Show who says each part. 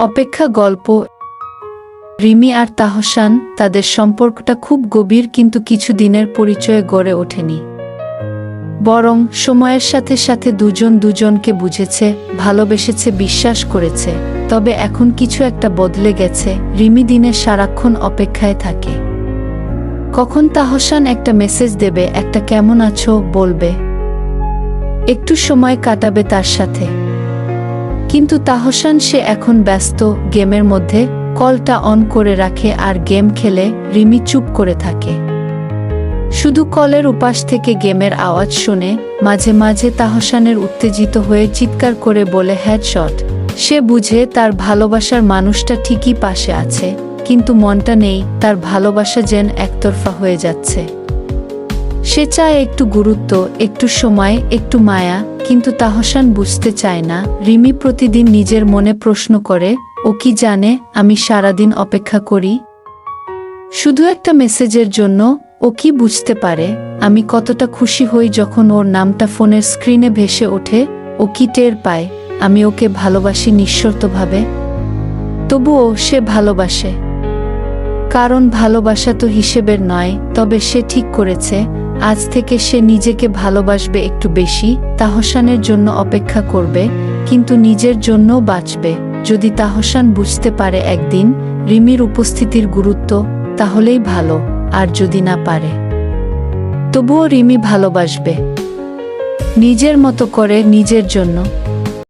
Speaker 1: অপেক্ষা গল্প। রিমি আর তাহসান তাদের সম্পর্কটা খুব গভীর কিন্তু কিছু দিনের পরিচয়ে গড়ে ওঠেনি। বরং সময়ের সাথে সাথে দুজন দুজনকে বুঝেছে, ভালোবেসেছে, বিশ্বাস করেছে। তবে এখন কিছু একটা বদলে গেছে, রিমি দিনের সারাক্ষণ অপেক্ষায় থাকে। কখন তাহসান একটা মেসেজ দেবে, একটা কেমন আছো, বলবে। একটু সময় কাটাবে তার সাথে। কিন্তু তাহসান সে এখন ব্যস্ত, গেমের মধ্যে কলটা অন করে রাখে আর গেম খেলে রিমি চুপ করে থাকে। শুধু কলের উপাস থেকে গেমের আওয়াজ শুনে মাঝে মাঝে তাহসানের উত্তেজিত হয়ে চিৎকার করে বলে, হেডশট। সে বুঝে তার ভালোবাসার মানুষটা ঠিকই পাশে আছে, কিন্তু মনটা নেই, তার ভালোবাসা যেন একতরফা হয়ে যাচ্ছে। সে চায় একটু গুরুত্ব, একটু সময়, একটু মায়া, কিন্তু তাহসান বুঝতে চায় না। রিমি প্রতিদিন নিজের মনে প্রশ্ন করে, ও কি জানে, আমি সারাদিন অপেক্ষা করি? শুধু একটা মেসেজের জন্য, ও কি বুঝতে পারে, আমি কতটা খুশি হই যখন ওর নামটা ফোনের স্ক্রিনে ভেসে ওঠে, ও কি টের পায়, আমি ওকে ভালোবাসি নিঃশর্তভাবে? তবুও সে ভালোবাসে। কারণ ভালোবাসা তো হিসেবের নয়, তবে সে ঠিক করেছে, আজ থেকে সে নিজেকে ভালোবাসবে একটু বেশি, তাহসানের জন্য অপেক্ষা করবে, কিন্তু নিজের জন্যও বাঁচবে। যদি তাহসান বুঝতে পারে একদিন রিমির উপস্থিতির গুরুত্ব, তাহলেই ভালো, আর যদি না পারে। তবুও রিমি ভালোবাসবে। নিজের মতো করে নিজের জন্য।